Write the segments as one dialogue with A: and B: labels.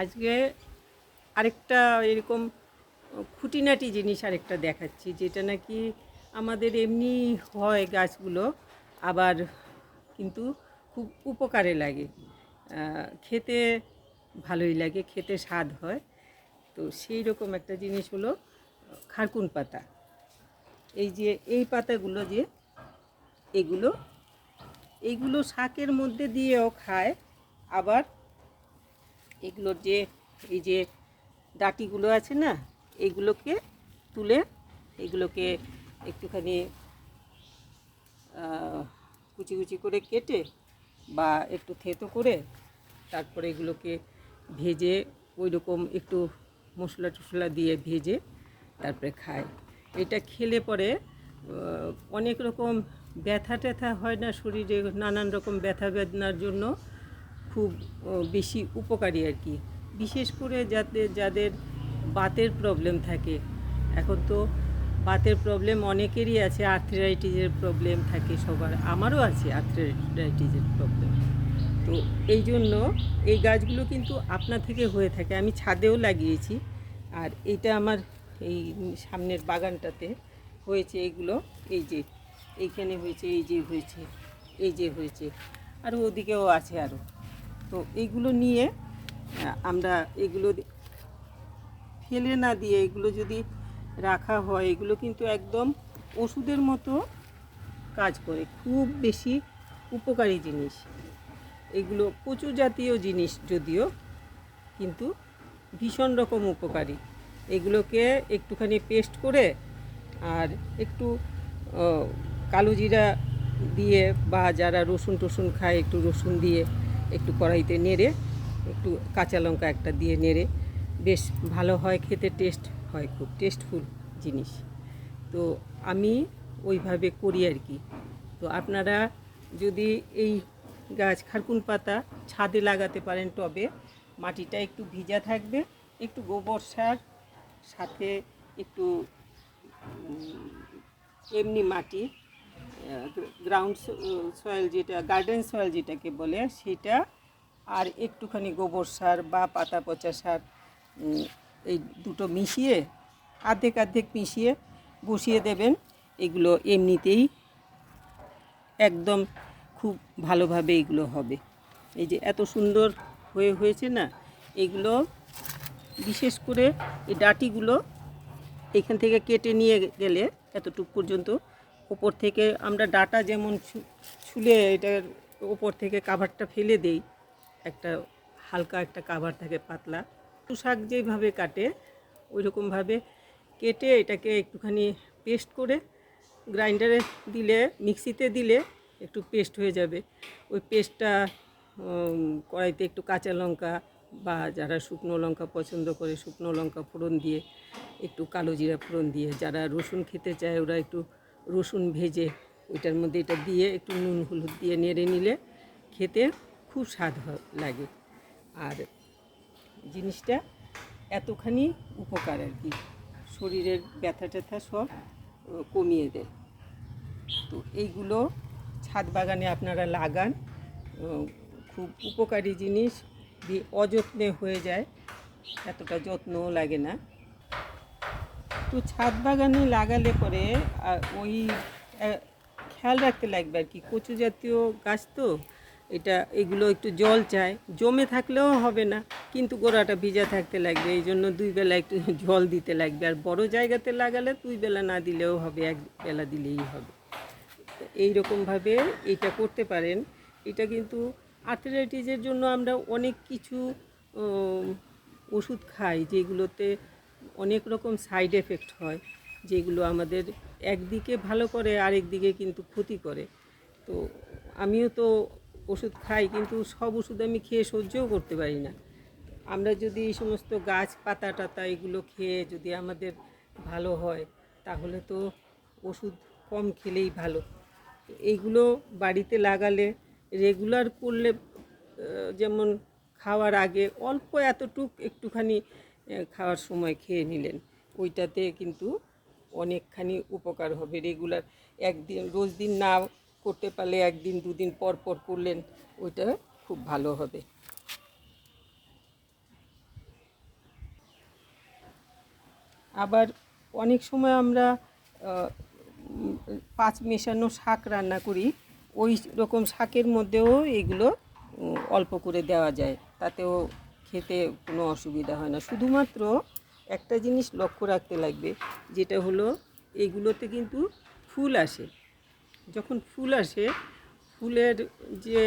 A: আজকে আরেকটা এরকম খুঁটিনাটি জিনিস আরেকটা দেখাচ্ছি, যেটা নাকি আমাদের এমনি হয় গাছগুলো, আবার কিন্তু খুব উপকারে লাগে। খেতে ভালোই লাগে, খেতে স্বাদ হয়। তো সেই রকম একটা জিনিস হলো খারকুন পাতা। এই যে, এই পাতাগুলো যে, এগুলো এইগুলো শাকের মধ্যে দিয়েও খায়, আবার এগুলোর যে, এই যে ডাটিগুলো আছে না এইগুলোকে তুলে, এগুলোকে একটুখানি কুচি কুচি করে কেটে বা একটু থেতো করে তারপরে এগুলোকে ভেজে ওই রকম একটু মশলা টশলা দিয়ে ভেজে তারপরে খায়। এটা খেলে পরে অনেক রকম ব্যথা ট্যাথা হয় না শরীরে, নানান রকম ব্যথা বেদনার জন্য। খুব বেশি উপকারী আর কি। বিশেষ করে যাতে, যাদের বাতের প্রবলেম থাকে। এখন তো বাতের প্রবলেম অনেকেরই আছে আর্থ্রাইটিসের প্রবলেম থাকে সবার। আমারও আছে আর্থ্রাইটিসের প্রবলেম তো এই জন্য এই গাছগুলো কিন্তু আপনা থেকে হয়ে থাকে। আমি ছাদেও লাগিয়েছি। আর এইটা আমার এই সামনের বাগানটাতে হয়েছে এইগুলো এই যে, এইখানে হয়েছে, এই যে হয়েছে, এই যে হয়েছে। আর ওদিকেও আছে আরও তো এইগুলো নিয়ে আমরা এগুলো ফেলে না দিয়ে এগুলো যদি রাখা হয়, এগুলো কিন্তু একদম ওষুধের মতো কাজ করে। খুব বেশি উপকারী জিনিস। এগুলো কচু জাতীয় জিনিস যদিও, কিন্তু ভীষণ রকম উপকারী। এগুলোকে একটুখানি পেস্ট করে আর একটু কালো জিরা দিয়ে বা যারা রসুন টসুন খায়, একটু রসুন দিয়ে একটু কড়াইতে নেড়ে, একটু কাঁচা লঙ্কা একটা দিয়ে নেড়ে। বেশ ভালো হয়, খেতে টেস্ট হয় খুব টেস্টফুল জিনিস। তো আমি ওইভাবে করি আর কি। তো আপনারা যদি এই গাছ খারকুন পাতা ছাদে লাগাতে পারেন টবে মাটিটা একটু ভিজা থাকবে, একটু গোবর সার, সাথে একটু এমনি মাটি গ্রাউন্ড সয়েল যেটা, গার্ডেন সয়েল যেটাকে বলে, সেটা আর একটুখানি গোবর সার বা পাতা পচা সার এই দুটো মিশিয়ে আর্ধেক আর্ধেক মিশিয়ে বসিয়ে দেবেন। এগুলো এমনিতেই একদম খুব ভালোভাবে এগুলো হবে। এই যে এত সুন্দর হয়ে হয়েছে না, এগুলো বিশেষ করে এই ডাটিগুলো এখান থেকে কেটে নিয়ে গেলে, এতটুকু পর্যন্ত ওপর থেকে আমরা ডাটা যেমন ছুলে এটার ওপর থেকে কাভারটা ফেলে দেই, একটা হালকা একটা কাভার থাকে পাতলা। শাক যেভাবে কাটে ওই রকমভাবে কেটে এটাকে একটুখানি পেস্ট করে গ্রাইন্ডারে দিলে, মিক্সিতে দিলে একটু পেস্ট হয়ে যাবে। ওই পেস্টটা কড়াইতে একটু কাঁচা লঙ্কা বা যারা শুকনো লঙ্কা পছন্দ করে শুকনো লঙ্কা ফোড়ন দিয়ে, একটু কালো জিরা ফোড়ন দিয়ে, যারা রসুন খেতে চায় ওরা একটু রসুন ভেজে ওইটার মধ্যে এটা দিয়ে একটু নুন, হলুদ দিয়ে নেড়ে নিলে খেতে খুব স্বাদ লাগে। আর জিনিসটা এতখানি উপকার আর কি, শরীরের ব্যথা ট্যাথা সব কমিয়ে দেয়। তো এইগুলো ছাদ বাগানে আপনারা লাগান খুব উপকারী জিনিস অযত্নে হয়ে যায়, এতটা যত্নও লাগে না। তো ছাদ বাগানে লাগালে পরে ওই খেয়াল রাখতে লাগবে আর কি। কচু জাতীয় গাছ তো, এটা, এগুলো একটু জল চায়। জমে থাকলেও হবে না, কিন্তু গোড়াটা ভিজা থাকতে লাগবে। এই জন্য দুই বেলা একটু জল দিতে লাগবে। আর বড় জায়গাতে লাগালে দুই বেলা না দিলেও হবে, এক বেলা দিলেই হবে। এই রকমভাবে এটা করতে পারেন। এটা কিন্তু আর্থ্রাইটিসের জন্য আমরা অনেক কিছু ওষুধ খাই যেগুলোতে অনেক রকম সাইড এফেক্ট হয়, যেগুলো আমাদের একদিকে ভালো করে, আরেক দিকে কিন্তু ক্ষতি করে। তো আমিও তো ওষুধ খাই, কিন্তু সব ওষুধ আমি খেয়ে সহ্যও করতে পারি না। আমরা যদি এই সমস্ত গাছ পাতা টাতা এগুলো খেয়ে যদি আমাদের ভালো হয়, তাহলে তো ওষুধ কম খেলেই ভালো। এইগুলো বাড়িতে লাগালে রেগুলার করলে যেমন খাওয়ার আগে অল্প এতটুক একটুখানি খাওয়ার সময় খেয়ে নিলেন। ওইটাতে কিন্তু অনেকখানি উপকার হবে রেগুলার। একদিন, রোজ দিন না করতে পারলে একদিন, দুদিন পর পর করলেন, ওইটা খুব ভালো হবে। আবার অনেক সময় আমরা পাঁচ মেশানো শাক রান্না করি, ওই রকম শাকের মধ্যেও এগুলো অল্প করে দেওয়া যায়। তাতেও খেতে কোনো অসুবিধা হয় না। শুধুমাত্র একটা জিনিস লক্ষ্য রাখতে লাগবে, যেটা হলো এগুলোতে কিন্তু ফুল আসে। যখন ফুল আসে, ফুলের যে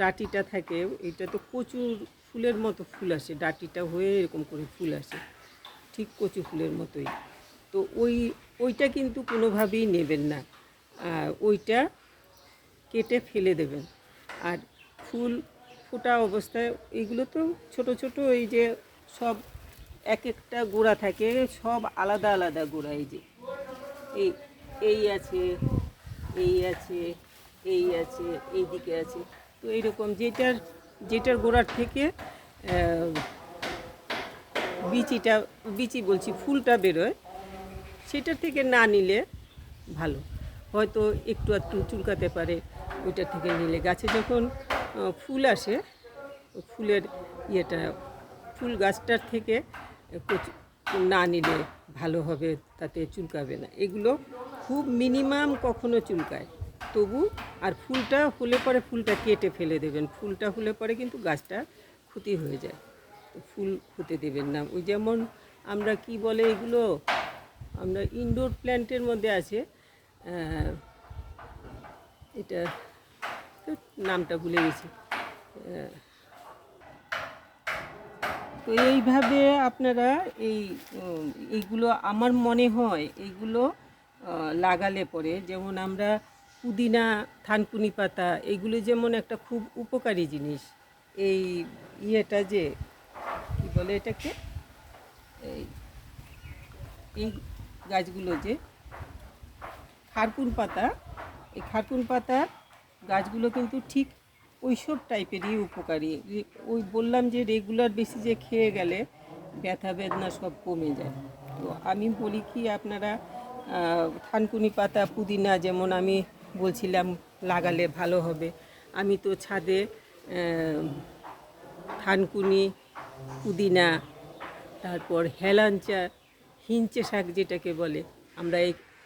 A: ডাটিটা থাকে, এটা তো কচুর ফুলের মতো ফুল আসে, ডাটিটা হয়ে এরকম করে ফুল আসে, ঠিক কচু ফুলের মতোই। তো ওই, ওইটা কিন্তু কোনোভাবেই নেবেন না ওইটা কেটে ফেলে দেবেন। আর ফুল ফোটা অবস্থায় এইগুলো তো ছোট ছোট এই যে সব এক একটা গোড়া থাকে, সব আলাদা আলাদা গোড়া এই যে। এই এই আছে এই আছে এই আছে, এই দিকে আছে। তো এইরকম যেটার যেটার গোড়ার থেকে বিচিটা, বিচি বলছি, ফুলটা বেরোয়, সেটার থেকে না নিলে ভালো। হয়তো একটু একটু চুলকাতে পারে ওইটা থেকে নিলে। গাছে যখন ফুল আসে। ফুলের ইয়েটা, ফুল গাছটার থেকে না নিলে ভালো হবে, তাতে চুলকাবে না। এগুলো খুব মিনিমাম কখনো চুলকায়। তবু আর ফুলটা হলে পরে ফুলটা কেটে ফেলে দেবেন। ফুলটা হলে পরে কিন্তু গাছটা ক্ষতি হয়ে যায়। ফুল হতে দেবেন না। ওই যেমন আমরা কি বলে এগুলো? আমরা ইনডোর প্ল্যান্টের মধ্যে আছে এটা নামটা ভুলে গেছি। তো এইভাবে আপনারা এই এইগুলো আমার মনে হয় এইগুলো লাগালে পরে যেমন আমরা পুদিনা, থানকুনি পাতা এইগুলো যেমন একটা খুব উপকারী জিনিস। এই ইয়েটা যে, কী বলে এটাকে? এই এই গাছগুলো যে, খারকুন পাতা, এই খারকুন পাতার গাছগুলো কিন্তু ঠিক ওইসব টাইপেরই উপকারী। ওই বললাম যে রেগুলার বেশি যে খেয়ে গেলে ব্যথা, বেদনা সব কমে যায়। তো আমি বলি কি, আপনারা থানকুনি পাতা, পুদিনা যেমন আমি বলছিলাম লাগালে ভালো হবে, আমি তো ছাদে থানকুনি, পুদিনা, তারপর হেলাঞ্চা, হিঞ্চে শাক যেটাকে বলে, আমরা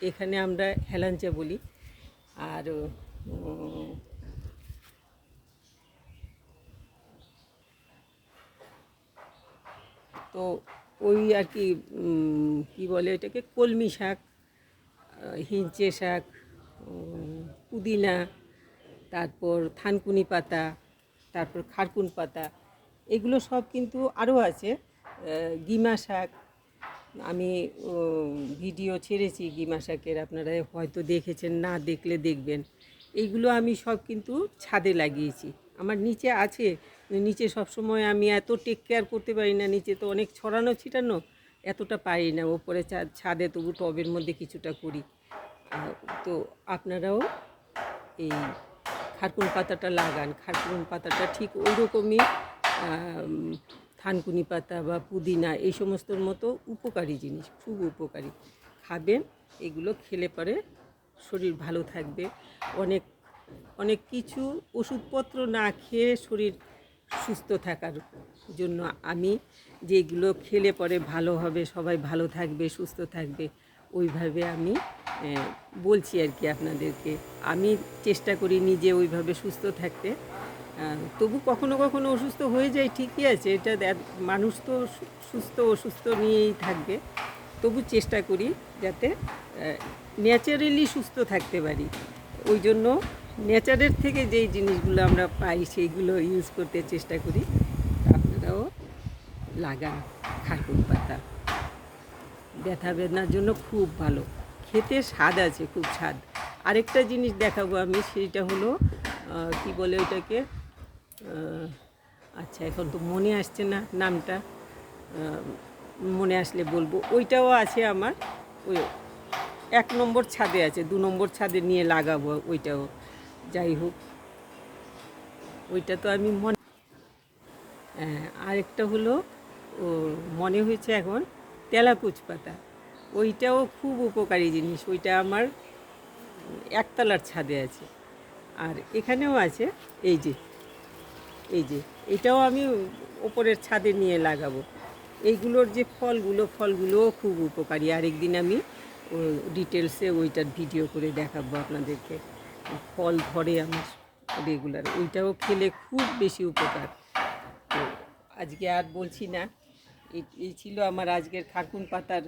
A: এখানে আমরা হেলাঞ্চা বলি। আর তো ওই আর কি কি বলে এটাকে, কলমি শাক হিঞ্চে শাক পুদিনা, তারপর থানকুনি পাতা, তারপর খারকুন পাতা, এগুলো সব কিন্তু আরও আছে। গিমা শাক, আমি ভিডিও ছেড়েছি গিমা শাকের, আপনারা হয়তো দেখেছেন, না দেখলে দেখবেন। এইগুলো আমি সব কিন্তু ছাদে লাগিয়েছি। আমার নিচে আছে, নিচে সবসময় আমি এত টেক কেয়ার করতে পারি না, নিচে তো অনেক ছড়ানো ছিটানো, এতটা পারি না, ওপরে ছাদে তবু টবের মধ্যে কিছুটা করি। তো আপনারাও এই খারকুন পাতাটা লাগান, খারকুন পাতাটা ঠিক ওই রকমই থানকুনি পাতা বা পুদিনা এই সমস্তর মতো উপকারী জিনিস, খুব উপকারী। খাবেন, এগুলো খেলে পরে শরীর ভালো থাকবে। অনেক অনেক কিছু ওষুধপত্র না খেয়ে শরীর সুস্থ থাকার জন্য আমি যেগুলো খেলে পরে ভালো হবে, সবাই ভালো থাকবে, সুস্থ থাকবে, ওইভাবে আমি বলছি আর কি আপনাদেরকে। আমি চেষ্টা করি নিজে ওইভাবে সুস্থ থাকতে। তবু কখনো কখনো অসুস্থ হয়ে যায়, ঠিকই আছে, এটা মানুষ তো সুস্থ অসুস্থ নিয়েই থাকবে। তবু চেষ্টা করি যাতে ন্যাচারালি সুস্থ থাকতে পারি। ওই জন্য নেচারের থেকে যেই জিনিসগুলো আমরা পাই, সেইগুলো ইউজ করতে চেষ্টা করি। আপনারাও লাগান খারকুন পাতা। ব্যথা বেদনার জন্য খুব ভালো। খেতে স্বাদ আছে, খুব স্বাদ। আরেকটা জিনিস দেখাবো আমি, সেইটা হলো কি বলে ওইটাকে আচ্ছা এখন তো মনে আসছে না নামটা। মনে আসলে বলব। ওইটাও আছে আমার। ওই এক নম্বর ছাদে আছে দু নম্বর ছাদে নিয়ে লাগাবো ওইটাও। যাই হোক ওইটা তো আমি মনে হ্যাঁ, আরেকটা হলো ও মনে হয়েছে এখন তেলাকুচ পাতা। ওইটাও খুব উপকারী জিনিস ওইটা আমার একতলার ছাদে আছে। আর এখানেও আছে এই যে এই যে এটাও আমি ওপরের ছাদে নিয়ে লাগাবো। এইগুলোর যে ফলগুলো ফলগুলোও খুব উপকারী। আরেকদিন আমি ডিটেলসে ওইটার ভিডিও করে দেখাবো আপনাদেরকে। ফল ধরে আমার রেগুলার ওইটাও খেলে খুব বেশি উপকার। তো আজকে আর বলছি না, এই ছিল আমার আজকের খারকুন পাতার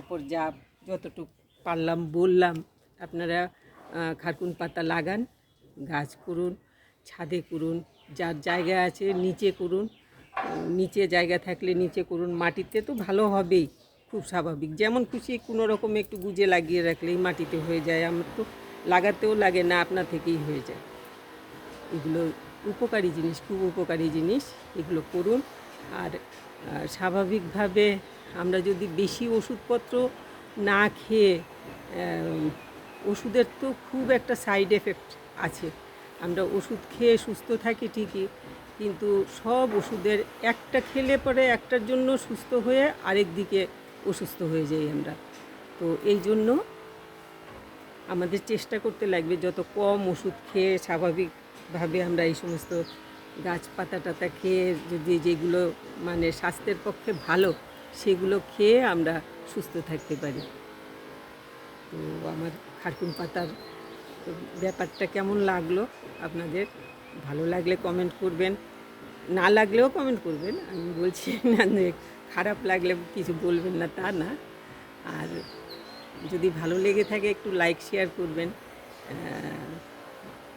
A: ওপর যা যতটুকু পারলাম বললাম। আপনারা খারকুন পাতা লাগান, গাছ করুন, ছাদে করুন, যার জায়গা আছে নিচে করুন। নিচে জায়গা থাকলে নিচে করুন, মাটিতে তো ভালো হবেই। খুব স্বাভাবিক। যেমন খুশি কোনো রকম একটু গুজে লাগিয়ে রাখলেই মাটিতে হয়ে যায়, আমার তো লাগাতেও লাগে না, আপনা থেকেই হয়ে যায়। এগুলো উপকারী জিনিস, খুব উপকারী জিনিস, এগুলো করুন। আর স্বাভাবিকভাবে আমরা যদি বেশি ওষুধপত্র না খেয়ে ওষুধের তো খুব একটা সাইড এফেক্ট আছে। আমরা ওষুধ খেয়ে সুস্থ থাকি ঠিকই, কিন্তু সব ওষুধের একটা খেলে পরে একটার জন্য সুস্থ হয়ে আরেক দিকে অসুস্থ হয়ে যাই আমরা। তো এই জন্য আমাদের চেষ্টা করতে লাগবে যত কম ওষুধ খেয়ে স্বাভাবিকভাবে আমরা এই সমস্ত গাছপাতা টাতা খেয়ে যদি যেগুলো মানে স্বাস্থ্যের পক্ষে ভালো, সেগুলো খেয়ে আমরা সুস্থ থাকতে পারি। তো আমার খারকুন পাতার ব্যাপারটা কেমন লাগল আপনাদের? ভালো লাগলে কমেন্ট করবেন, না লাগলেও কমেন্ট করবেন। আমি বলছি না খারাপ লাগলে কিছু বলবেন না, তা না। আর যদি ভালো লেগে থাকে, একটু লাইক শেয়ার করবেন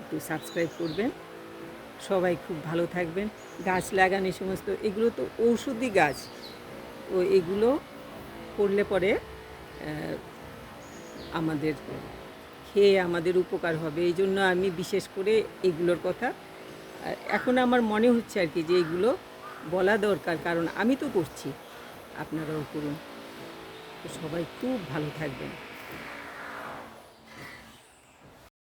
A: একটু সাবস্ক্রাইব করবেন। সবাই খুব ভালো থাকবেন। গাছ লাগান এই সমস্ত, এগুলো তো ঔষধি গাছ। ও এগুলো করলে পরে আমাদের খেয়ে আমাদের উপকার হবে। এই জন্য আমি বিশেষ করে এগুলোর কথা এখন আমার মনে হচ্ছে আর কি যে এগুলো বলা দরকার, কারণ আমি তো করছি। আপনারাও করুন। তো সবাই খুব ভালো থাকবেন।